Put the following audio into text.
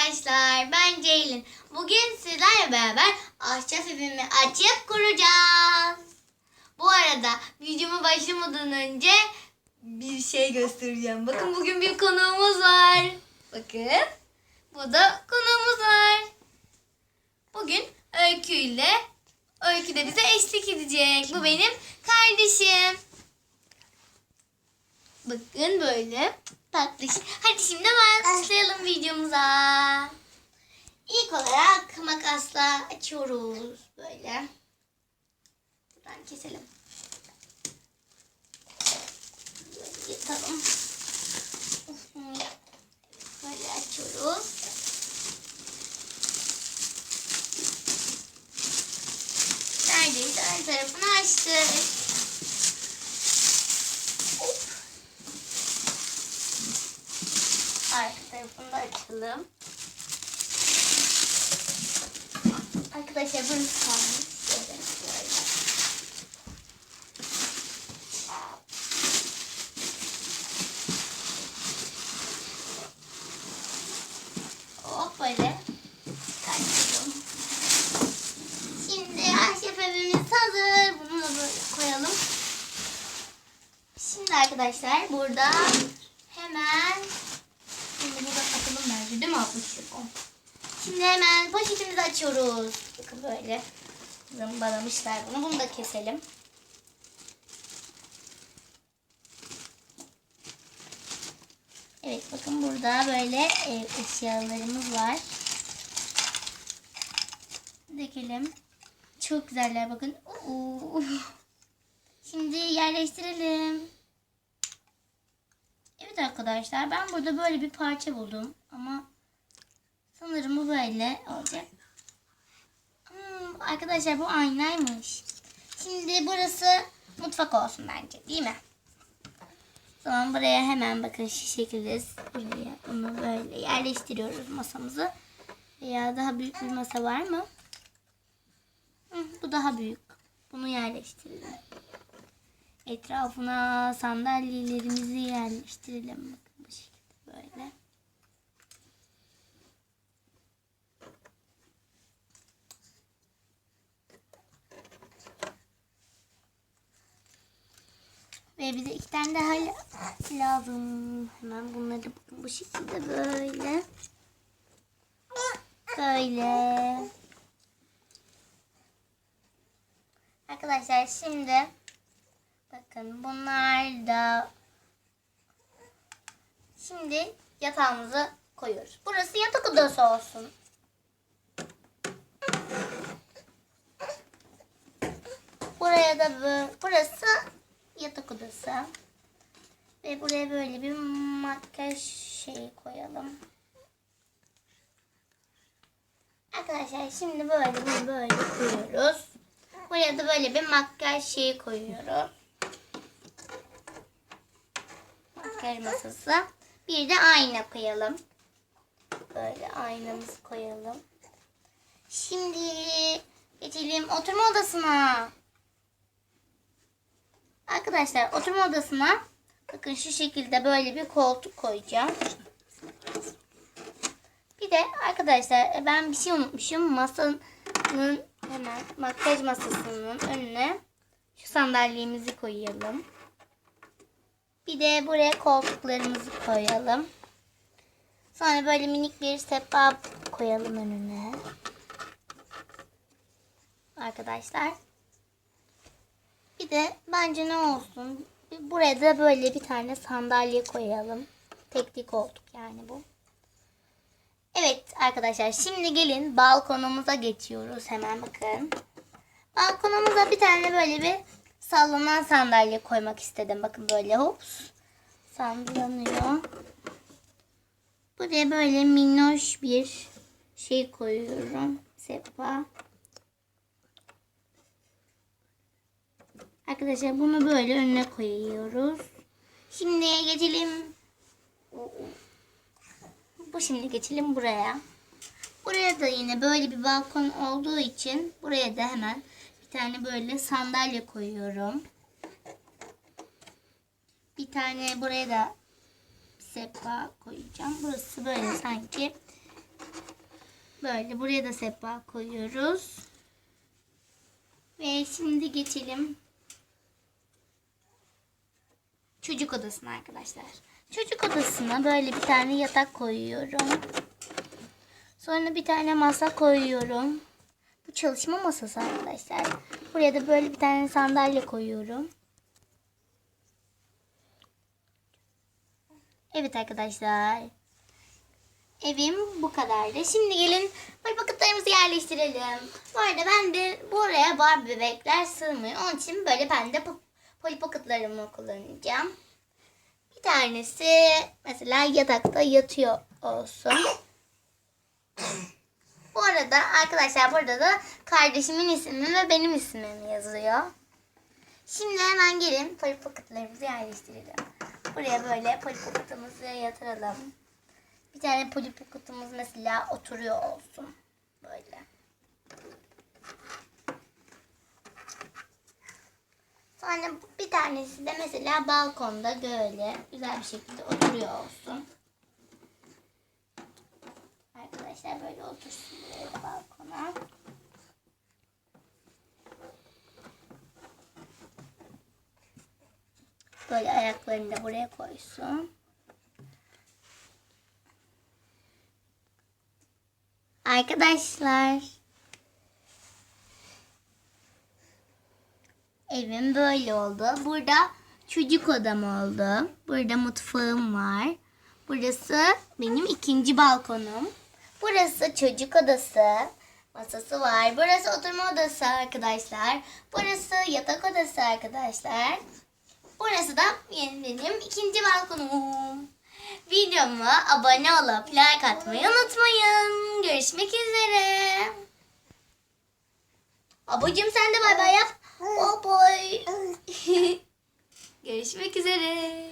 arkadaşlar. Ben Ceylin. Bugün sizlerle beraber ahşap evimi açıp kuracağız. Bu arada videoma başlamadan önce bir şey göstereceğim. Bakın bugün bir konuğumuz var. Bakın. Bu da konuğumuz var. Bugün Öykü ile Öykü de bize eşlik edecek. Bu benim kardeşim. Bakın böyle tatlış. Hadi şimdi başlayalım videomuza. İlk olarak makasla açıyoruz böyle. Buradan keselim. Böyle yatalım. Böyle açıyoruz. Neredeyse ön tarafını açtık. Hop. Da açalım. Arkadaşlar bunu böyle. Hop böyle. Şimdi ahşap evimiz hazır. Bunu da koyalım. Şimdi arkadaşlar burada hemen Şimdi burada takılım nerede değil mi ablacığım? Şimdi hemen poşetimizi açıyoruz. Bakın böyle zımbalamışlar bunu. Bunu da keselim. Evet bakın burada böyle ev eşyalarımız var. Dökelim. Çok güzeller bakın. Şimdi yerleştirelim. Evet arkadaşlar ben burada böyle bir parça buldum ama sanırım bu böyle olacak. Hmm, arkadaşlar bu aynaymış. Şimdi burası mutfak olsun bence değil mi? Zaman buraya hemen bakın şu şekilde buraya bunu böyle yerleştiriyoruz masamızı. Veya daha büyük bir masa var mı? Hı, bu daha büyük. Bunu yerleştirelim. Etrafına sandalyelerimizi yerleştirelim. Bakın bu şekilde böyle. Ve bize iki tane daha la- lazım. Hemen bunları bakın bu şekilde böyle. Böyle. Arkadaşlar şimdi bakın bunlar da şimdi yatağımızı koyuyoruz. Burası yatak odası olsun. Buraya da böyle, burası yatak odası. Ve buraya böyle bir makyaj şeyi koyalım. Arkadaşlar şimdi böyle böyle koyuyoruz. Buraya da böyle bir makyaj şeyi koyuyorum. Makyaj masası. Bir de ayna koyalım. Böyle aynamızı koyalım. Şimdi geçelim oturma odasına. Arkadaşlar oturma odasına bakın şu şekilde böyle bir koltuk koyacağım. Bir de arkadaşlar e, ben bir şey unutmuşum. Masanın hemen makyaj masasının önüne şu sandalyemizi koyalım. De buraya koltuklarımızı koyalım. Sonra böyle minik bir sehpa koyalım önüne. Arkadaşlar. Bir de bence ne olsun? Buraya da böyle bir tane sandalye koyalım. Tekli koltuk yani bu. Evet arkadaşlar şimdi gelin balkonumuza geçiyoruz hemen bakın. Balkonumuza bir tane böyle bir sallanan sandalye koymak istedim. Bakın böyle hops sallanıyor. Buraya böyle minnoş bir şey koyuyorum. Sepa. Arkadaşlar bunu böyle önüne koyuyoruz. Şimdi geçelim. Bu şimdi geçelim buraya. Buraya da yine böyle bir balkon olduğu için buraya da hemen bir tane böyle sandalye koyuyorum. Bir tane buraya da sehpa koyacağım. Burası böyle sanki Böyle buraya da sehpa koyuyoruz. Ve şimdi geçelim çocuk odasına arkadaşlar. Çocuk odasına böyle bir tane yatak koyuyorum. Sonra bir tane masa koyuyorum. Bu çalışma masası arkadaşlar. Buraya da böyle bir tane sandalye koyuyorum. Evet arkadaşlar. Evim bu kadardı. Şimdi gelin paketlerimizi yerleştirelim. Bu arada ben de buraya Barbie bebekler sığmıyor. Onun için böyle ben de po- Polly Pocket'larımı kullanacağım. Bir tanesi mesela yatakta yatıyor olsun. Bu arada arkadaşlar burada da kardeşimin ismi ve benim ismim yazıyor. Şimdi hemen gelin Polly Pocket'larımızı yerleştirelim. Buraya böyle Polly Pocket'ımızı yatıralım. Bir tane Polly Pocket'ımız mesela oturuyor olsun. Böyle. Sonra bir tanesi de mesela balkonda böyle güzel bir şekilde oturuyor olsun. Arkadaşlar böyle otursun böyle balkona. Böyle ayaklarını da buraya koysun. Arkadaşlar. Evim böyle oldu. Burada çocuk odam oldu. Burada mutfağım var. Burası benim ikinci balkonum. Burası çocuk odası. Masası var. Burası oturma odası arkadaşlar. Burası yatak odası arkadaşlar. Burası da benim ikinci balkonum. Videoma abone olup like atmayı unutmayın. Görüşmek üzere. Abucum sen de bay bay yap. Bye bye. Görüşmek üzere.